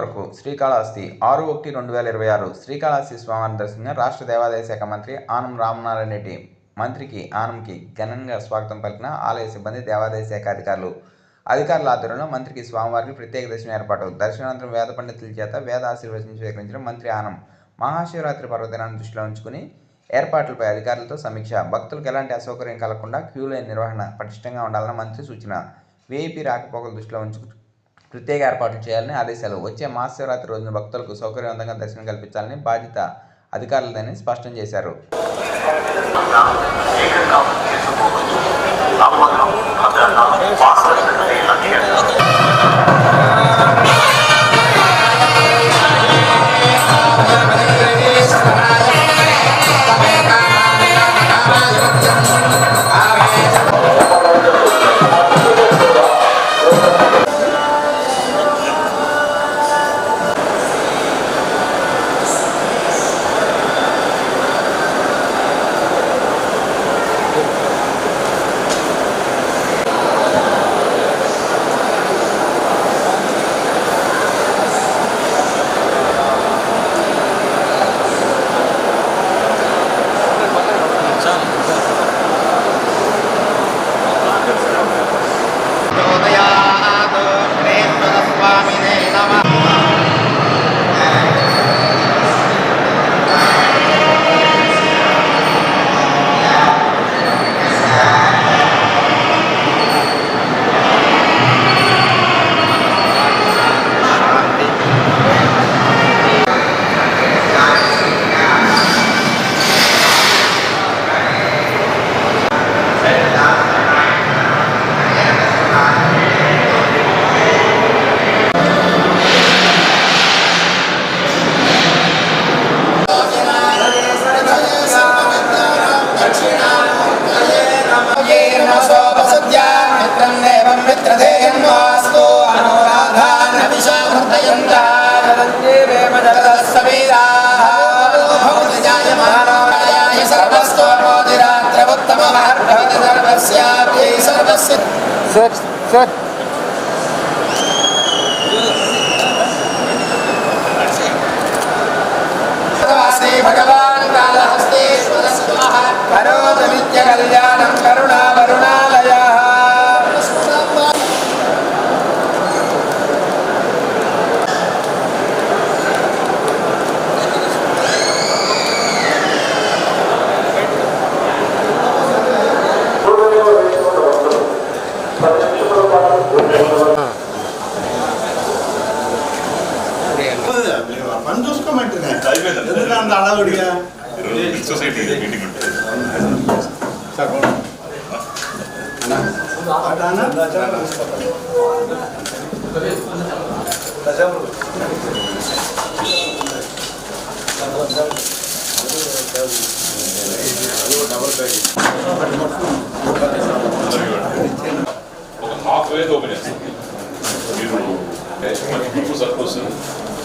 కొరకు శ్రీకాళహస్తి ఆరు ఒకటి రెండు వేల ఇరవై ఆరు శ్రీకాళహస్తి స్వామివారి దర్శనంగా రాష్ట్ర దేవాదాయ శాఖ మంత్రి ఆనం రామనారాయణ రెడ్డి. మంత్రికి ఆనంకి ఘనంగా స్వాగతం పలికిన ఆలయ సిబ్బంది దేవాదాయ శాఖ అధికారులు. అధికారుల ఆధ్వర్యంలో మంత్రికి స్వామివారికి ప్రత్యేక దర్శనం ఏర్పాటు. దర్శనానంతరం వేద పండితుల చేత వేద ఆశీర్వచనం స్వీకరించిన మంత్రి ఆనం మహాశివరాత్రి పర్వదినాన్ని దృష్టిలో ఉంచుకుని ఏర్పాట్లపై అధికారులతో సమీక్ష. భక్తులకు ఎలాంటి అసౌకర్యం కలగకుండా క్యూ లైన్ నిర్వహణ పటిష్టంగా ఉండాలని మంత్రి సూచన. వీఐపీ రాకపోకలు దృష్టిలో ఉంచు ప్రత్యేక ఏర్పాట్లు చేయాలని ఆదేశాలు వచ్చే మహాశివరాత్రి రోజున భక్తులకు సౌకర్యవంతంగా దర్శనం కల్పించాలని బాధ్యత అధికారులదని స్పష్టం చేశారు సార్ సార్ భగవాన్ కాళహస్తేశ్వర స్వాహ కరోతు నిత్య కళ్యాణం ఎందుకు అంత అడవుడిగా? సొసైటీ మీటింగ్ ఉంటుంది అటానా? ఒక హాఫ్ వే ఓపెన్ చేస్తాం మీరు సర్కోస్